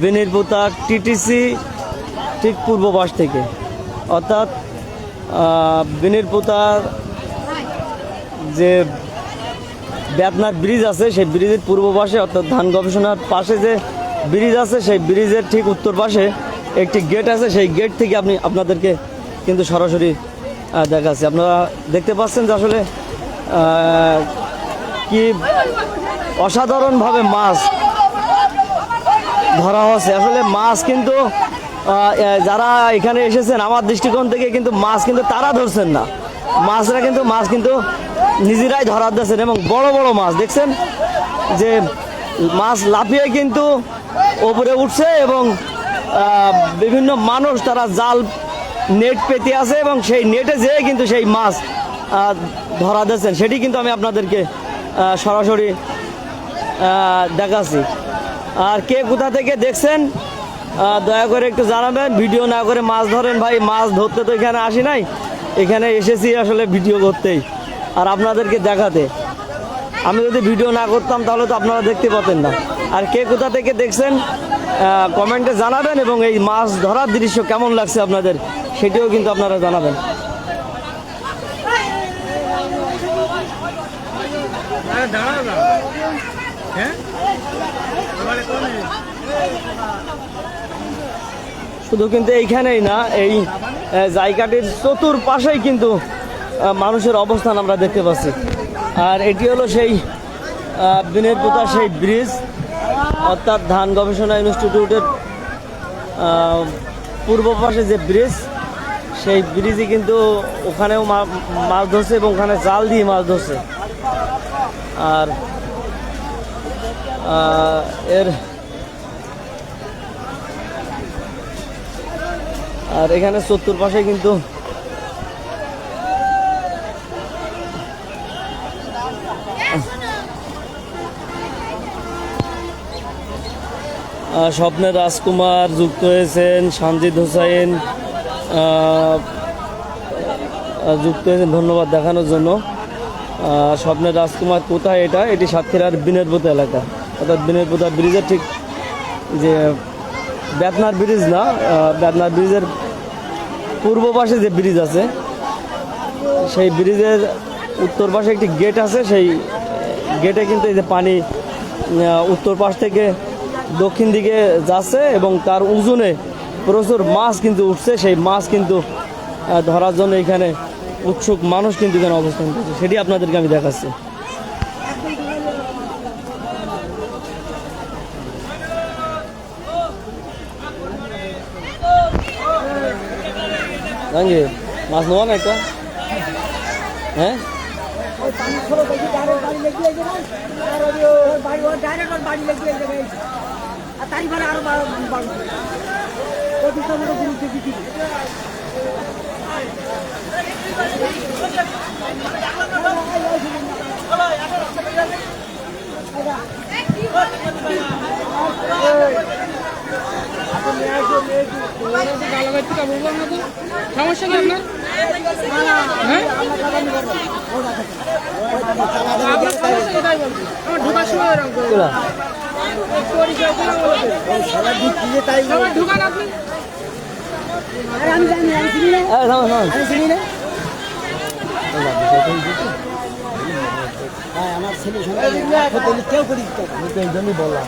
বেনির পোতাক TTC ঠিক পূর্ব পাশ থেকে। অর্থাৎ বেনির পোতার যে বেতনার ব্রিজ আছে, সেই ব্রিজের পূর্ব পাশে, অর্থাৎ ধান গবেষণার পাশে যে ব্রিজ আছে, সেই ব্রিজের ঠিক উত্তর পাশে একটি গেট আছে। সেই গেট থেকে আপনি আপনাদেরকে কিন্তু সরাসরি দেখাচ্ছি। আপনারা দেখতে পাচ্ছেন যে আসলে কি অসাধারণভাবে মাছ ধরা হচ্ছে আসলে মাছ কিন্তু যারা এখানে এসেছেন, আমার দৃষ্টিকোণ থেকে কিন্তু মাছ কিন্তু তারা ধরছেন না। মাছরা কিন্তু, মাছ কিন্তু নিজেরাই ধরা দিচ্ছেন এবং বড় বড় মাছ, দেখছেন? যে মাছ লাফিয়ে কিন্তু ওপরে উঠছে এবং বিভিন্ন মানুষ তারা জাল নেট পেতে আছে এবং সেই নেটে যেয়ে কিন্তু সেই মাছ ধরা দিচ্ছেন সেটি কিন্তু আমি আপনাদেরকে সরাসরি দেখাচ্ছি। আর কে কোথা থেকে দেখছেন দয়া করে একটু জানাবেন। ভিডিও না করে মাছ ধরেন ভাই, মাছ ধরতে তো এখানে আসি নাই। এখানে এসেছি আসলে ভিডিও করতেই আর আপনাদেরকে দেখাতে। আমি যদি ভিডিও না করতাম তাহলে তো আপনারা দেখতে পাতেন না। আর কে কোথা থেকে দেখছেন কমেন্টে জানাবেন এবং এই মাছ ধরার দৃশ্য কেমন লাগছে আপনাদের, সেটিও কিন্তু আপনারা জানাবেন। শুধু কিন্তু এইখানেই না, এই জায়গাটির চতুর্পাশেই কিন্তু মানুষের অবস্থান আমরা দেখতে পাচ্ছি। আর এটি হলো সেই বিনের পোতা সেই ব্রিজ, অর্থাৎ ধান গবেষণা ইনস্টিটিউটের পূর্ব পাশে যে ব্রিজ, সেই ব্রিজে কিন্তু ওখানেও মাছ ধরছে এবং ওখানে জাল দিয়ে মাছ ধরছে। আর এর আর এখানে চত্বর পাশে কিন্তু আহ, স্বপ্নের রাজকুমার যুক্ত হয়েছেন সঞ্জিত হোসাইন যুক্ত হয়েছেন ধন্যবাদ দেখানোর জন্য। স্বপ্নের রাজকুমার কোথায় এটা? এটি সাতক্ষীরার বিনেরপোতা এলাকা। অর্থাৎ বিনেরপোতা ব্রিজের ঠিক যে বেতনার ব্রিজ না বেতনার ব্রিজের পূর্ব পাশে যে ব্রিজ আছে, সেই ব্রিজের উত্তর পাশে একটি গেট আছে, সেই গেটে কিন্তু এই যে পানি উত্তর পাশ থেকে দক্ষিণ দিকে যাচ্ছে এবং তার উজনে প্রচুর মাছ কিন্তু উঠছে। সেই মাছ কিন্তু ধরার জন্য এখানে উৎসুক মানুষ কিন্তু এখানে অবস্থান করছে। সেটি আপনাদেরকে আমি দেখাচ্ছি। জাহাঙ্গীর মাছ নেওয়া না একটা হ্যাঁ ওই সমস্যা কি আপনার? হ্যাঁ? আমার ছেলে সন্তান। কেউ করি বললাম।